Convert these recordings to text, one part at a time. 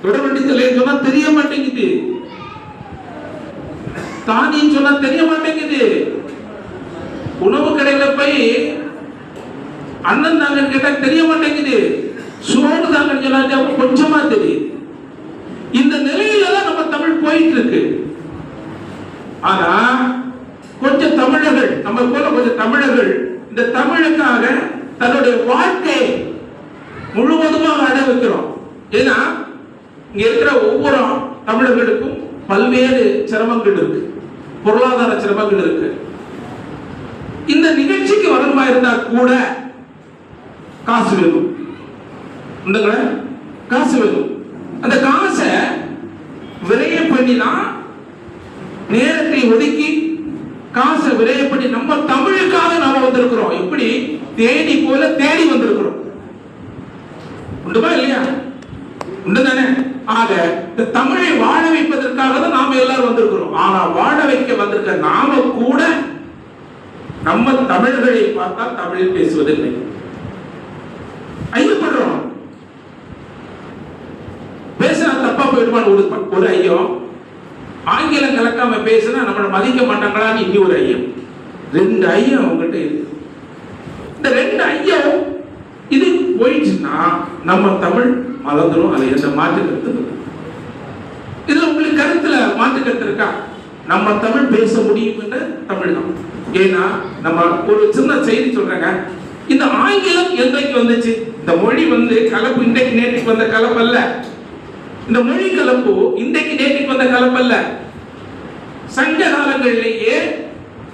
தொடர்வண்டி சொன்னா தெரிய மாட்டேங்குது தானின்னு சொன்னா தெரிய மாட்டேங்குது உணவு கடையில போய் அண்ணன் தாங்கன்னு கேட்டா தெரிய மாட்டேங்குது சோறு தாங்கன்னு சொன்னா கொஞ்சமா தெரியுது. இந்த நிலையில தான் நம்ம தமிழ் போயிட்டு இருக்கு ஆனா கொஞ்சம் தமிழர்கள் நம்ம போல கொஞ்சம் தமிழர்கள் இந்த தமிழுக்காக தன்னுடைய வாழ்க்கையை முழுவதுமாக அட வைக்கிறோம் ஏன்னா இங்க இருக்கிற ஒவ்வொரு தமிழர்களுக்கும் பல்வேறு சிரமங்கள் இருக்கு. பொருளாதார சிரமங்கள் இருக்கு. இந்த நிகழ்ச்சிக்கு வரணுமா இருந்தா கூட காசு வேணும். காசு வேணும். அந்த காசை விரைய பண்ணிதான் நேரத்தை ஒதுக்கி காசை விரைய பண்ணி நம்ம தமிழுக்காக நாம வந்திருக்கிறோம். எப்படி தேடி போல தேடி வந்திருக்கிறோம். உண்டுமா இல்லையா? உண்டு தானே ஆக இந்த தமிழை வாழ வைப்பதற்காக தான் நாம எல்லாரும் வந்திருக்கிறோம். ஆனா வாழ வைக்க வந்திருக்க நாம கூட நம்ம தமிழர்களை பார்த்தா தமிழில் பேசுவதில்லை. ஐயப்படுறோம். பேசினா தப்பா போயிடுமான்னு ஒரு ஒரு ஐயம். ஆங்கிலம் கலக்காம பேசினா நம்மளை மதிக்க மாட்டாங்களான்னு இனி ஒரு ஐயம். ரெண்டு ஐயம் அவங்ககிட்ட இருக்கு. இந்த ரெண்டு ஐயம் இது போயிடுச்சுன்னா நம்ம தமிழ் மலர்ந்துடும் அது எந்த மாற்று கருத்துல மாற்று நம்ம தமிழ் பேச முடியும் என்ற தமிழ் தான் ஏன்னா நம்ம ஒரு சின்ன செய்தி சொல்றாங்க. இந்த ஆங்கிலம் என்றைக்கு வந்துச்சு? இந்த மொழி வந்து கலப்பு இன்றைக்கு நேற்றுக்கு வந்த கலப்பு அல்ல இந்த மொழி கலப்பு இன்றைக்கு நேற்றுக்கு வந்த கலப்பு அல்ல சங்க காலங்களிலேயே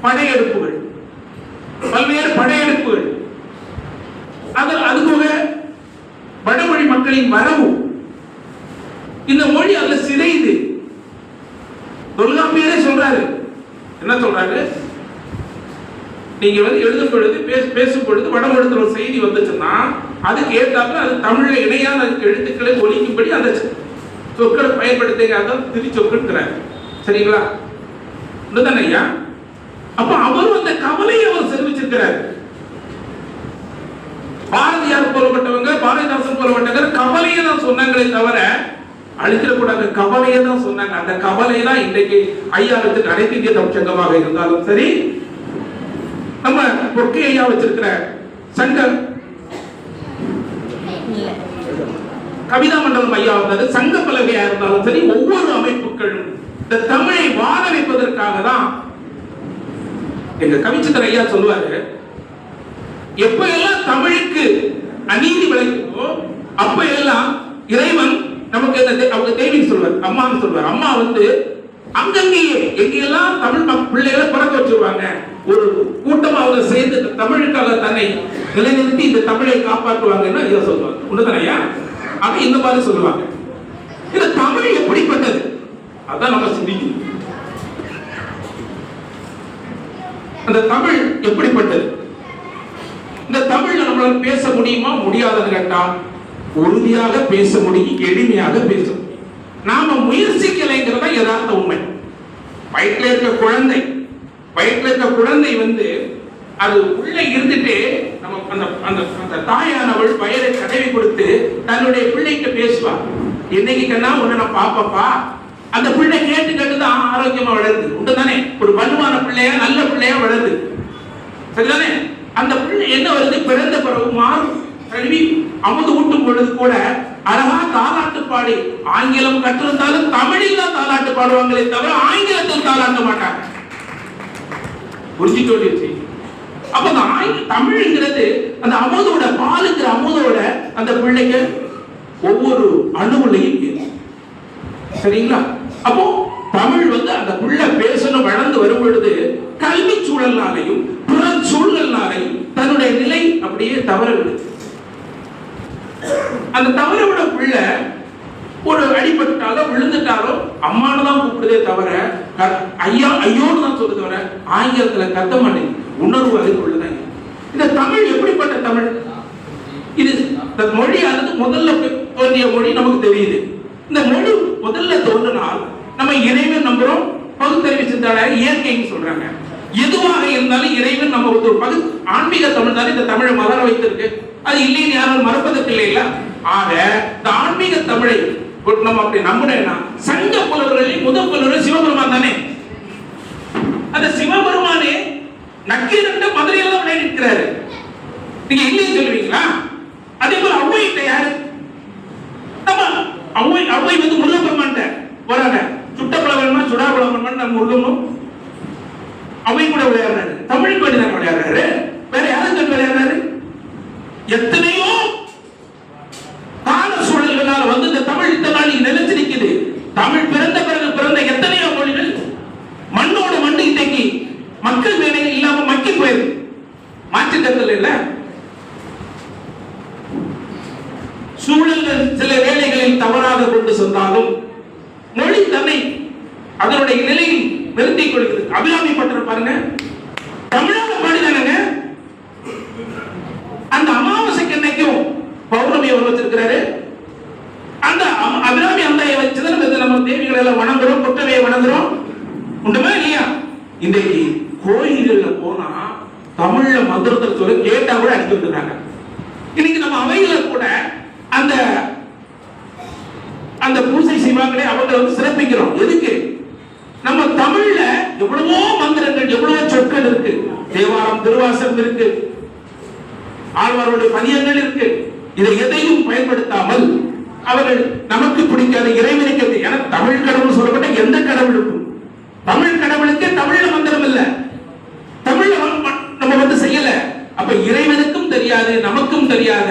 படையெடுப்புகள். பல்வேறு படையெடுப்புகள். அது அதுபோக வடமொழி மக்களின் வரவு இந்த மொழி அதுல சிதையுது தொல்காப்பியரே சொல்றாரு. என்ன சொல்றாரு? நீங்க வந்து எழுதும் பொழுது பேச பேசும் பொழுது வடமொழித்துல ஒரு செய்தி வந்துச்சுன்னா அதுக்கு ஏற்றாப்புல அது தமிழ்ல இணையான எழுத்துக்களை ஒலிக்கும்படி அந்த சொற்களை பயன்படுத்துங்க. அதான் திருச்சொற்கிறார் சரிங்களா? இதுதானே ஐயா? அப்ப அவர் அந்த கவலையை அவர் தெரிவிச்சிருக்கிறார் பாரதியார் போலப்பட்டவங்க பாரதிதாசன் போலப்பட்டவங்க கவலையை தான் சொன்னாங்களே தவிர அழிச்சிடக்கூடாது கவலையை தான் சொன்னாங்க. அந்த கவலை தான் ஐயா ஐயாவுக்கு அனைத்து இந்திய தமிழ்ச்சங்கமாக இருந்தாலும் சரி நம்ம பொற்கை ஐயா வச்சிருக்கிற சங்கம் கவிதா மண்டலம் ஐயா இருந்தாலும் சங்க பலகையா இருந்தாலும் சரி ஒவ்வொரு அமைப்புகளும் இந்த தமிழை வாழ வைப்பதற்காக தான் எங்க கவிச்சித்தர் ஐயா சொல்லுவாரு எப்ப எல்லாம் தமிழுக்கு அநீதி விளைக்குமோ அப்ப எல்லாம் இறைவன் நமக்கு அந்த அவங்க தேவின்னு சொல்வார். அம்மான்னு சொல்வார். அம்மா வந்து அங்கங்கேயே எங்கெல்லாம் தமிழ் பிள்ளைகளை பிறக்க வச்சிருவாங்க ஒரு கூட்டமா அவங்க சேர்ந்து தமிழுக்காக தன்னை நிலைநிறுத்தி இந்த தமிழை காப்பாற்றுவாங்கன்னா இதை சொல்லுவாங்க உண்டுதானையா ஐயா? இந்த மாதிரி சொல்லுவாங்க. இந்த தமிழ் எப்படிப்பட்டது? அதான் நம்ம சிந்திக்கணும். அந்த தமிழ் எப்படிப்பட்டது? இந்த தமிழ்ல நம்மளால பேச முடியுமா? முடியாதுன்னு கேட்டா உறுதியாக பேச முடியும் எளிமையாக பேச முடியும். நாம முயற்சிக்கலைங்கிறதா யதார்த்த உண்மை. வயிற்றுல இருக்க குழந்தை வயிற்றுல இருக்க குழந்தை வந்து அது உள்ள இருந்துட்டு நம்ம அந்த அந்த அந்த தாயானவள் வயலை தடவி கொடுத்து தன்னுடைய பிள்ளைகிட்ட பேசுவா. இன்னைக்கு கண்ணா உன்னை நான் பாப்பப்பா அந்த பிள்ளை கேட்டு கேட்டு தான் ஆரோக்கியமா வளருது. உண்டுதானே? ஒரு வலுவான பிள்ளையா நல்ல பிள்ளையா வளருது. சரிதானே? அந்த பிள்ளை என்ன வருது? பிறந்த பிறகு மாறும். கல்வி அமுது ஊட்டும் பொழுது கூட அழகா தாலாட்டு பாடி. ஆங்கிலம் கற்றிருந்தாலும் தமிழில் தான் தாலாட்டு பாடுவாங்களே தவிர ஆங்கிலத்தில் தாலாட்ட மாட்டாங்க. புரிஞ்சுக்க அப்ப அந்த தமிழ்ங்கிறது அந்த அமுதோட பாலுங்கிற அமுதோட அந்த பிள்ளைங்க ஒவ்வொரு அணுவுலையும் சரிங்களா? அப்போ அந்த தவறோட உள்ள பிள்ளை ஒரு அடிபட்டாலோ விழுந்துட்டாலோ அம்மானு தான் கூப்பிடுதே தவிர க- ஐயா ஐயோன்னு தான் சொல்லு தவிர ஆங்கிலத்துல கத்த மாட்டேங்குது உணர்வு அறிந்து உள்ளதான் இந்த தமிழ் எப்படிப்பட்ட தமிழ்? இது இந்த மொழியானது முதல்ல தோன்றிய மொழி நமக்கு தெரியுது. இந்த மொழி முதல்ல தோன்றினால் நம்ம இறைவன் நம்புறோம் பகுத்தறிவு சிந்தாளர் இயற்கைன்னு சொல்றாங்க. எதுவாக இருந்தாலும் இறைவன் நம்ம ஒரு பகு ஆன்மீக தமிழ் தானே இந்த தமிழை மலர வைத்திருக்கு. அது இல்லைன்னு யாரும் மறப்பதற்கு இல்லைங்களா? ஆக இந்த ஆன்மீக தமிழை நம்ம அப்படி நம்பினேன்னா சங்க புலவர்களில் முதல் புலவர் சிவபெருமான் தானே? அந்த சிவபெருமானே நக்கீரண்ட மதுரையில் தான் விளையாடி இருக்கிறாரு நீங்க இல்லைன்னு சொல்லுவீங்களா? அதே போல ஔவையிட்ட யாரு? நம்ம அவ்வை அவ்வை வந்து முருகப்பெருமான் வராங்க சுட்ட பழவன்மா சுடா பழவன்மா நம்ம முருகனும் அவை கூட விளையாடுறாரு. தமிழ் பண்ணி தான் விளையாடுறாரு. வேற யாரும் விளையாடுறாரு? எத்தனையோ கால சூழல்களால வந்து இந்த தமிழ் இத்தனை நாள் நிலைச்சு நிக்குது தமிழ் பிறந்த பிறகு பிறந்த எத்தனையோ மொழிகள் மண்ணோட மண்ணு இன்னைக்கு மக்கள் வேலைகள் இல்லாம மக்கி போயிருக்கு மாற்றி கருத்தில் இல்ல. சூழல்கள் சில வேலைகளில் தவறாக கொண்டு சென்றாலும் மொழி தன்னை அதனுடைய நிலையில் நிறுத்திக் கொள்கிறது. அபிராமி பட்டர் பாருங்க. தமிழாக பாடுதானுங்க அந்த அமாவாசைக்கு என்னைக்கும் பௌர்ணமி அவர் வச்சிருக்கிறாரு. அந்த அபிராமி அந்தையை வச்சுதான் நம்ம நம்ம தேவிகளை எல்லாம் வணங்குறோம் கொட்டவையை வணங்குறோம். உண்டுமா இல்லையா? இன்றைக்கு கோயில்கள்ல போனா தமிழ்ல மந்திரத்தை சொல்ல கேட்டா கூட அடிக்க விட்டுறாங்க இன்னைக்கு நம்ம அவையில கூட அந்த அந்த பூசை செய்வாங்களே அவங்களை வந்து சிறப்பிக்கிறோம். எதுக்கு? நம்ம தமிழ்ல எவ்வளவோ மந்திரங்கள் எவ்வளவோ சொற்கள் இருக்கு. தேவாரம் திருவாசகம் இருக்கு. ஆழ்வாருடைய பதியங்கள் இருக்கு. இதை எதையும் பயன்படுத்தாமல் அவர்கள் நமக்கு பிடிக்காத இறைவனுக்கு என தமிழ் கடவுள் சொல்லப்பட்ட எந்த கடவுளுக்கும். தமிழ் கடவுளுக்கு தமிழ மந்திரம் இல்லை தமிழ்ல வ- வ- நம்ம வந்து செய்யல அப்ப இறைவனுக்கும் தெரியாது நமக்கும் தெரியாத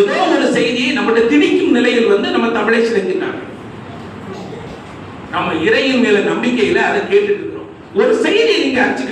ஏதோ ஒரு செய்தியை நம்மகிட்ட திணிக்கும் நிலையில் வந்து நம்ம தமிழை சிதைக்கிறாங்க நம்ம இறையின் மேல நம்பிக்கையில அதை கேட்டுட்டு இருக்கிறோம். ஒரு செய்தியை நீங்க அடிச்சுட்டு